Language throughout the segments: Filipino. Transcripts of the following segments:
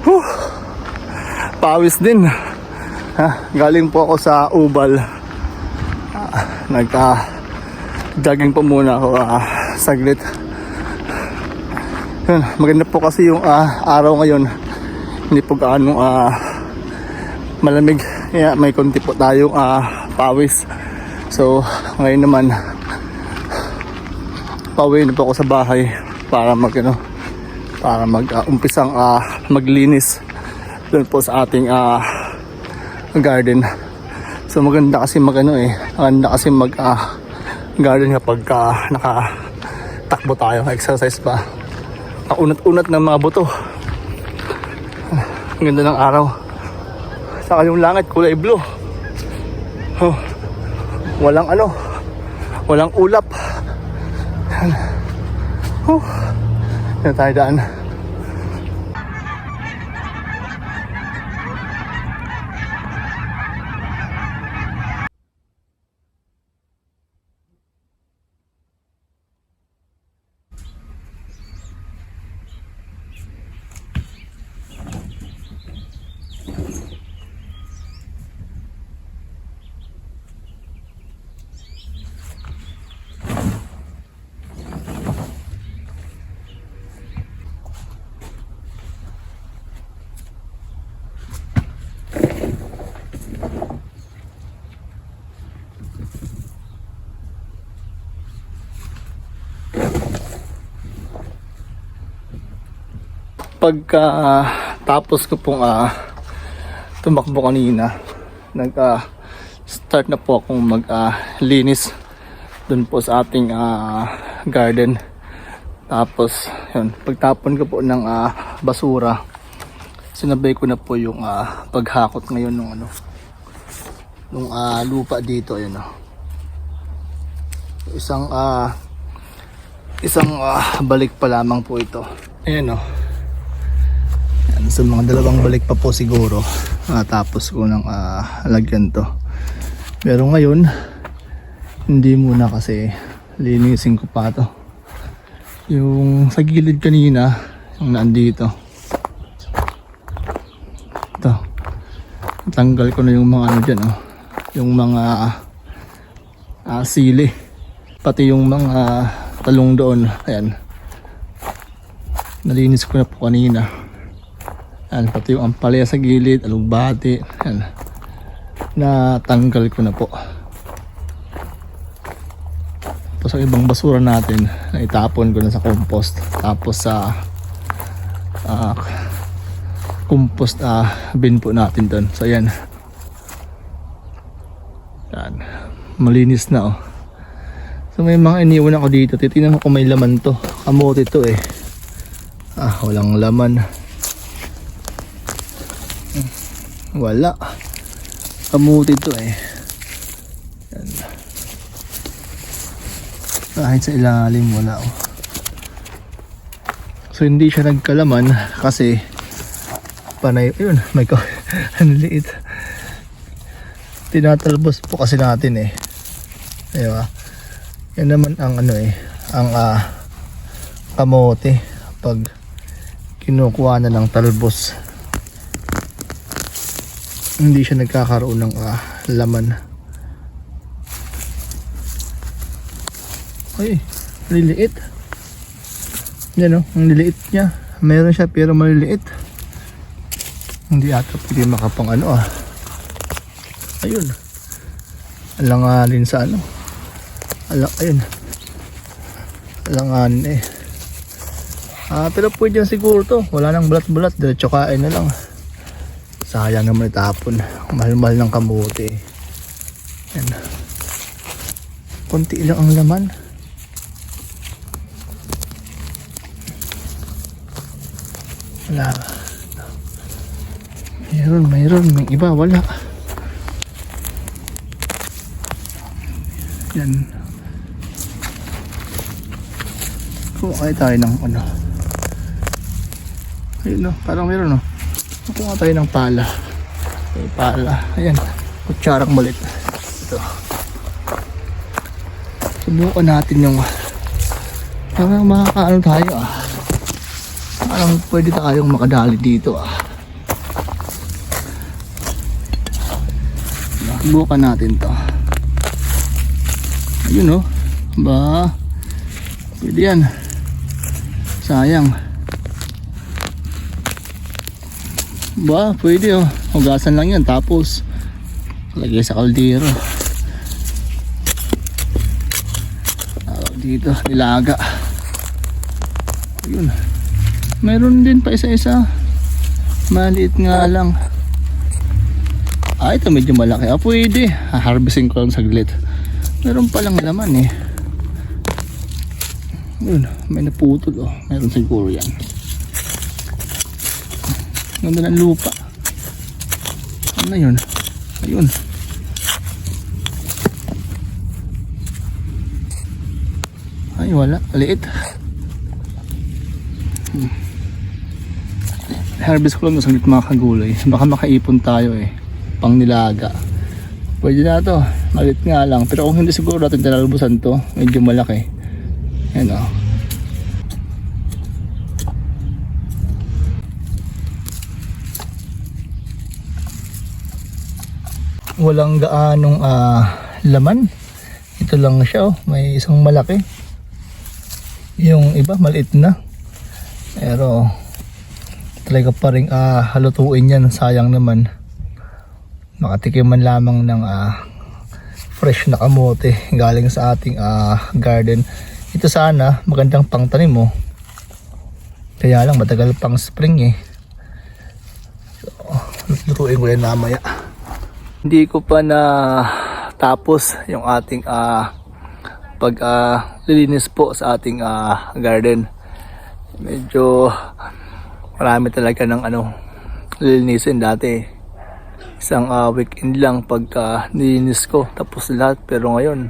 Whew. Pawis din. Ha, galing po ako sa Ubal. Ah, nagka jogging po muna ako ah, saglit. Yun, maganda po kasi yung ah, araw ngayon. Hindi po gaano ah, malamig. Kaya may konti po tayong ah, pawis. So, ngayon naman pauwi na po ako sa bahay para mag ano, para mag ah, umpisang ah, maglinis doon po sa ating ah, garden. So maganda kasi mag ano eh, maganda kasi mag ah, garden kapag ah, naka takbo tayo, exercise pa. Ang unat-unat ng mga buto. Ang ganda ng araw. Saka yung langit kulay blue. Oh, walang ano, walang ulap. Oh, yan tayo daan. Pagka ah, tapos ko pong ah, tumakbo kanina nag ah, start na po akong mag ah, linis dun po sa ating ah, garden. Tapos yun pagtapon ko po ng ah, basura sinabay ko na po yung ah, paghakot ngayon ng ano nung ah, lupa dito ayun oh. isang ah, isang ah, balik pa lamang po ito. Ayan oh sa mga dalawang balik pa po siguro. Matapos ko ng ah, lagyan to. Pero ngayon hindi muna kasi linisin ko pa to. Yung sa gilid kanina yung nandito. Ito. Tanggal ko na yung mga ano dyan oh. yung mga ah, sili. Pati yung mga talong doon. Ayan. Nalinis ko na po kanina Yan, pati yung ampalaya sa gilid, alugbati. Yan. Natanggal ko na po. Tapos ang ibang basura natin, naitapon ko na sa compost. Tapos sa ah, compost ah, bin po natin doon. So yan. Yan. Malinis na oh. So may mga iniwan ako dito. Titingnan ko kung may laman to. Kamote to eh. Ah, walang laman. Wala. Kamuti to eh. Yan. Kahit sa ilalim wala oh. So hindi siya nagkalaman kasi panay, yun, may ko, ang liit. Tinatalbos po kasi natin eh. Diba? Yan naman ang ano eh, ang ah, kamote pag kinukuha na ng talbos hindi siya nagkakaroon ng ah, laman. Ay, maliliit. Yan o, ang liliit niya. Meron siya pero maliliit. Hindi ata pwede makapang ano ah. Ayun. Alanganin sa ano. Alang, ayun. Alanganin eh. Ah, pero pwede yan siguro to. Wala nang balat-balat. Diretso kain na lang. Sayang naman itapon. Mahal-mahal ng kamote. Yan. Kunti lang ang laman. Wala. Mayroon, mayroon. May iba, wala. Yan. Kuha tayo ng ano. Ayun no, parang meron no. Kukuha tayo ng pala. May pala. Ayan. Kutsarang malit. Ito. Subukan natin yung parang makakaano tayo ah. Parang pwede tayong makadali dito ah. Subukan natin to. Ayun oh. Ba. Pwede yan. Sayang. Ba, pwede oh. Hugasan lang yan. Tapos, lagay sa kaldero. Tawag dito, nilaga. Ayun. Meron din pa isa-isa. Maliit nga lang. Ah, ito medyo malaki. Ah, pwede. Harvesting ko lang saglit. Meron palang laman eh. Yun, may naputol oh. Meron siguro yan. Ganda ng lupa. Ano yun? Ayun. Ay, wala. Liit. Hmm. Harvest ko lang ng saglit mga kagulay. Baka makaipon tayo eh. Pang nilaga. Pwede na to. Malit nga lang. Pero kung hindi siguro natin talalubusan to, medyo malaki. Yan o. Walang gaanong ah, laman. Ito lang siya oh. May isang malaki. Yung iba maliit na. Pero talaga pa rin ah, halutuin yan. Sayang naman makatikim man lamang ng ah, fresh na kamote galing sa ating ah, garden. Ito sana magandang pangtanim mo. Kaya lang matagal pang spring eh. So, lutuin ko yan mamaya. Hindi ko pa na tapos yung ating ah, pag ah, lilinis po sa ating ah, garden. Medyo marami talaga ng ano lilinisin dati. Isang ah, weekend lang pagka nilinis ko tapos lahat. Pero ngayon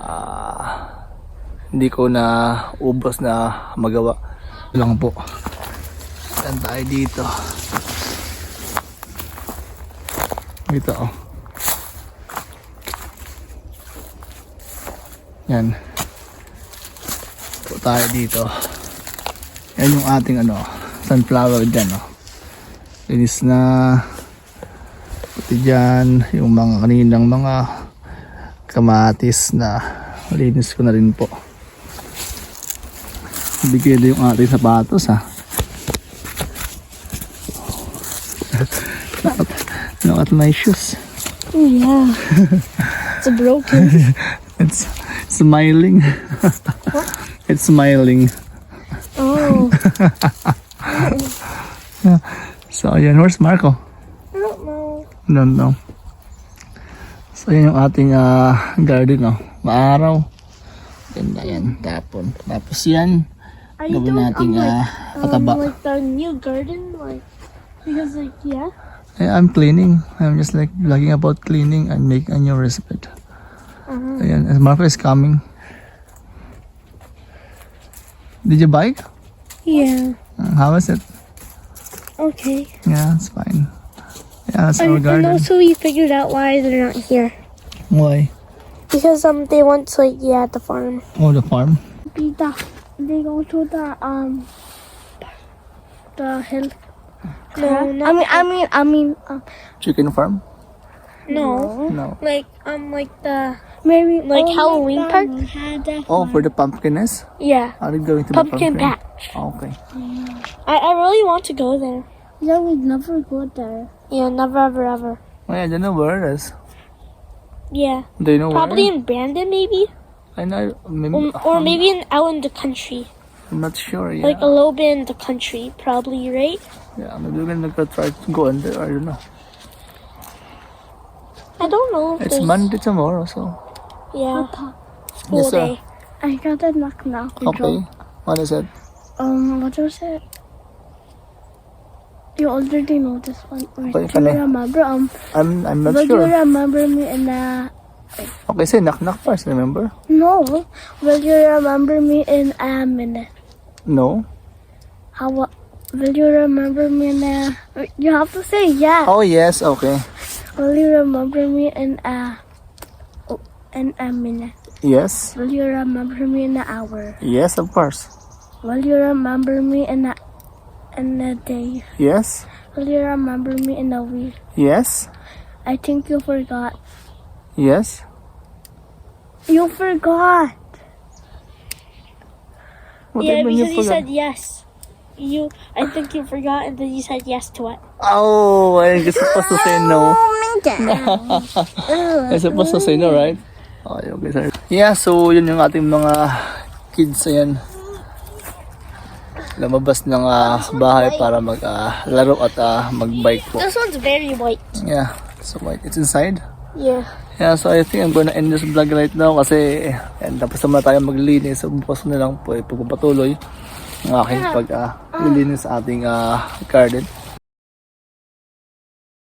ah, hindi ko na ubos na magawa. Lang po. Saan tayo dito dito oh. Yan. Po tayo dito. Yan yung ating ano sunflower dyan oh. Linis na. Pati dyan yung mga kaninang mga kamatis na linis ko na rin po. Bigay na yung ating sapatos ha look, at, my shoes Oh yeah. it's broken. it's smiling it's smiling Oh. so ayan where's Marco I don't know. don't know so yan yung ating ah, garden oh. maaraw ganda yan tapon tapos yan Are you gawin doing nating um, like, ah, um, pataba like the new garden? Like, because like, yeah. I'm cleaning. I'm just like vlogging about cleaning and make a new recipe. Uh-huh. Ayan, and Marco is coming. Did you bike? Yeah. Uh, How was it? Okay. Yeah, it's fine. Yeah, that's our And, and garden. also we figured out why they're not here. Why? Because um they went to like yeah at the farm. Oh, the farm. The they go to the um the hill. No, I mean I mean I mean um, Chicken farm? no. No. Like um like the maybe like Halloween park. Oh, for the pumpkinness? Yeah. Are you going to Pumpkin the pumpkin? patch. Oh, okay. I, I really want to go there. Yeah, we'd never go there. Yeah, never ever ever. Oh, yeah, I don't know where it is. Yeah. Do you know Probably where? in Brandon maybe. I know. Maybe, Or, or maybe in out in the country. I'm not sure. Yeah. Like a little bit in the country, probably, right? yeah, maybe we're gonna go try to go under. I don't know. I don't know if It's there's Monday tomorrow, so. yeah school Yes, sir. day. I got a knock knock. Okay. What is it? Um, what was it? You already know this one. Right? Okay, Do can you I- remember? Um, I'm I'm not will sure. you remember me in a? Okay, say knock knock first, remember? No. Will you remember me in a minute? No. How? Will you remember me in a? You have to say yes. Oh yes, okay. Will you remember me in a? In a minute. Yes. Will you remember me in an hour? Yes, of course. Will you remember me in a? In a day? Yes. Will you remember me in a week? Yes. I think you forgot. Yes? You forgot. What yeah, you because you, forgot? said yes. You, I think you forgot, and then you said yes to it. Oh, I'm supposed to say no. Oh, I'm supposed to say no, right? Okay, okay, sorry. Yeah, so yun yung ating mga kids ayan. Lumabas ng ah, bahay para mag-laro at ah, mag-bike po. This one's very white. Yeah, so wait, it's inside? Yeah. Yeah, so I think I'm gonna end this vlog right now kasi yan, tapos naman tayo maglinis. So bukas na lang po, eh, pagpapatuloy ang aking pag ah, lilinis sa ating ah, garden.